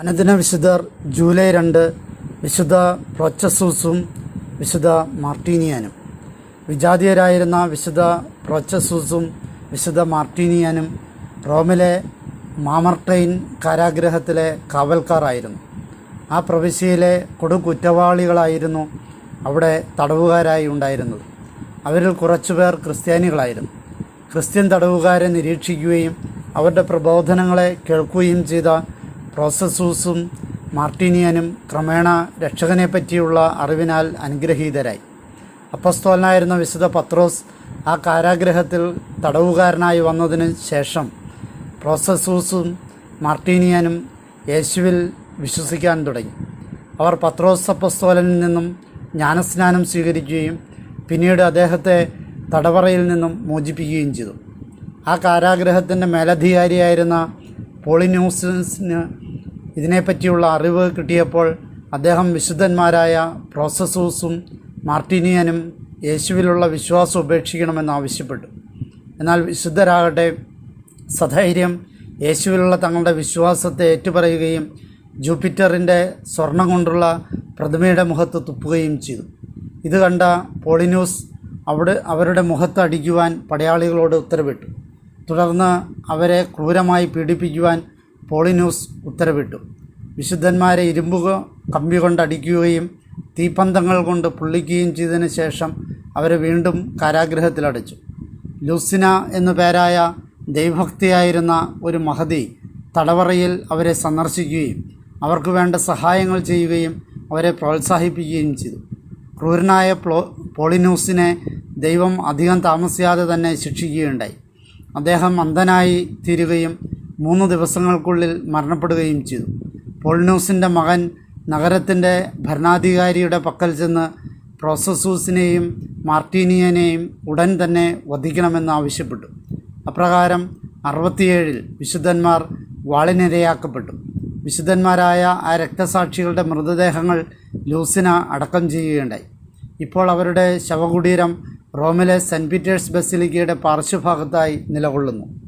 അനുദിന വിശുദ്ധർ ജൂലൈ രണ്ട് വിശുദ്ധ പ്രോച്ചസൂസും വിശുദ്ധ മാർട്ടീനിയാനും. വിജാതീയരായിരുന്ന വിശുദ്ധ പ്രോച്ചസൂസും വിശുദ്ധ മാർട്ടീനിയാനും റോമിലെ മാമർട്ടൈൻ കാരാഗ്രഹത്തിലെ കാവൽക്കാരായിരുന്നു. ആ പ്രവിശ്യയിലെ കൊടുകുറ്റവാളികളായിരുന്നു അവിടെ തടവുകാരായി ഉണ്ടായിരുന്നത്. അവരിൽ കുറച്ചുപേർ ക്രിസ്ത്യാനികളായിരുന്നു. ക്രിസ്ത്യൻ തടവുകാരെ നിരീക്ഷിക്കുകയും അവരുടെ പ്രബോധനങ്ങളെ കേൾക്കുകയും ചെയ്ത പ്രോസസൂസും മാർട്ടിനിയനും ക്രമേണ രക്ഷകനെ പറ്റിയുള്ള അറിവിനാൽ അനുഗ്രഹീതരായി. അപ്പസ്തോലനായിരുന്ന വിശുദ്ധ പത്രോസ് ആ കാരാഗ്രഹത്തിൽ തടവുകാരനായി വന്നതിന് ശേഷം പ്രോസസൂസും മാർട്ടീനിയനും യേശുവിൽ വിശ്വസിക്കാൻ തുടങ്ങി. അവർ പത്രോസ് അപ്പസ്തോലനിൽ നിന്നും ജ്ഞാനസ്നാനം സ്വീകരിക്കുകയും പിന്നീട് അദ്ദേഹത്തെ തടവറയിൽ നിന്നും മോചിപ്പിക്കുകയും ചെയ്തു. ആ കാരാഗ്രഹത്തിന്റെ മേലധികാരിയായിരുന്ന പോളിന്യൂസിന് ഇതിനെപ്പറ്റിയുള്ള അറിവ് കിട്ടിയപ്പോൾ അദ്ദേഹം വിശുദ്ധന്മാരായ പ്രോസസൂസും മാർട്ടിനിയനും യേശുവിലുള്ള വിശ്വാസം ഉപേക്ഷിക്കണമെന്ന് ആവശ്യപ്പെട്ടു. എന്നാൽ വിശുദ്ധരാകട്ടെ സധൈര്യം യേശുവിലുള്ള തങ്ങളുടെ വിശ്വാസത്തെ ഏറ്റുപറയുകയും ജൂപ്പിറ്ററിന്റെ സ്വർണം കൊണ്ടുള്ള പ്രതിമയുടെ മുഖത്ത് തുപ്പുകയും ചെയ്തു. ഇത് കണ്ട പോളിനൂസ് അവിടെ അവരുടെ മുഖത്ത് അടിക്കുവാൻ പടയാളികളോട് ഉത്തരവിട്ടു. തുടർന്ന് അവരെ ക്രൂരമായി പീഡിപ്പിക്കുവാൻ പോളിന്യൂസ് ഉത്തരവിട്ടു. വിശുദ്ധന്മാരെ ഇരുമ്പ് കമ്പി കൊണ്ടടിക്കുകയും തീപ്പന്തങ്ങൾ കൊണ്ട് പുള്ളിക്കുകയും ചെയ്തതിന് ശേഷം അവരെ വീണ്ടും കാരാഗ്രഹത്തിലടച്ചു ലൂസിന എന്നു പേരായ ദൈവഭക്തിയായിരുന്ന ഒരു മഹതി തടവറയിൽ അവരെ സന്ദർശിക്കുകയും അവർക്ക് വേണ്ട സഹായങ്ങൾ ചെയ്യുകയും അവരെ പ്രോത്സാഹിപ്പിക്കുകയും ചെയ്തു. ക്രൂരനായ പ്ലോ പോളിനൂസിനെ ദൈവം അധികം താമസിയാതെ തന്നെ ശിക്ഷിക്കുകയുണ്ടായി. അദ്ദേഹം അന്ധനായി തീരുകയും മൂന്ന് ദിവസങ്ങൾക്കുള്ളിൽ മരണപ്പെടുകയും ചെയ്തു. പോളിനോസിന്റെ മകൻ നഗരത്തിന്റെ ഭരണാധികാരിയുടെ പക്കൽ ചെന്ന് പ്രോസസൂസിനെയും മാർട്ടീനിയനെയും ഉടൻ തന്നെ വധിക്കണമെന്ന് ആവശ്യപ്പെട്ടു. അപ്രകാരം അറുപത്തിയേഴിൽ വിശുദ്ധന്മാർ വാളിനിരയാക്കപ്പെട്ടു. വിശുദ്ധന്മാരായ ആ രക്തസാക്ഷികളുടെ മൃതദേഹങ്ങൾ ലൂസിന അടക്കം ചെയ്യുകയുണ്ടായി. ഇപ്പോൾ അവരുടെ ശവകുടീരം റോമിലെ സെന്റ് പീറ്റേഴ്സ് ബസിലിക്കയുടെ പാർശ്വഭാഗത്തായി നിലകൊള്ളുന്നു.